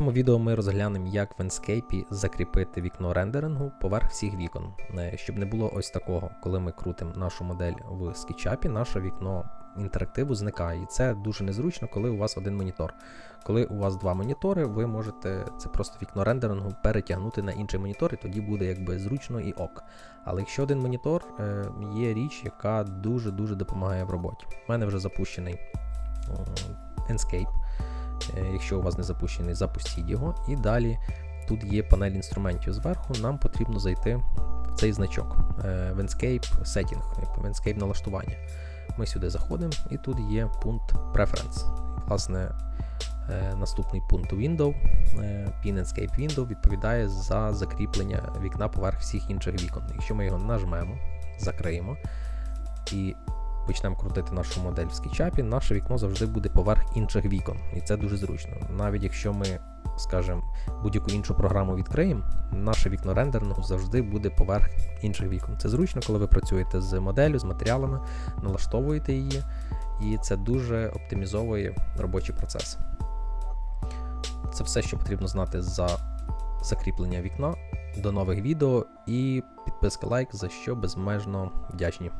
цьому відео ми розглянемо, як в Enscape закріпити вікно рендерингу поверх всіх вікон, Е, щоб не було ось такого, коли ми крутимо нашу модель в SketchUp, наше вікно інтерактиву зникає. І це дуже незручно, коли у вас один монітор. Коли у вас два монітори, ви можете це просто вікно рендерингу перетягнути на інший монітор, і тоді буде якби зручно і ок. Але якщо один монітор, е, є річ, яка дуже-дуже допомагає в роботі. У мене вже запущений Enscape. Е, Якщо у вас не запущений, запустіть його. І далі тут є панель інструментів зверху. Нам потрібно зайти в цей значок в Enscape Setting, в налаштування. Ми сюди заходимо, і тут є пункт Preference. Власне, е, наступний пункт Window, е, Pin Enscape Window відповідає за закріплення вікна поверх всіх інших вікон. Якщо ми його нажмемо, закриємо і почнемо крутити нашу модель в SketchUp, наше вікно завжди буде поверх інших вікон. І це дуже зручно. Навіть якщо ми, скажімо, будь-яку іншу програму відкриємо, наше вікно рендерного завжди буде поверх інших вікон. Це зручно, коли ви працюєте з моделлю, з матеріалами, налаштовуєте її, і це дуже оптимізовує робочий процес. Це все, що потрібно знати за закріплення вікна. До нових відео і підписка лайк, за що безмежно вдячні.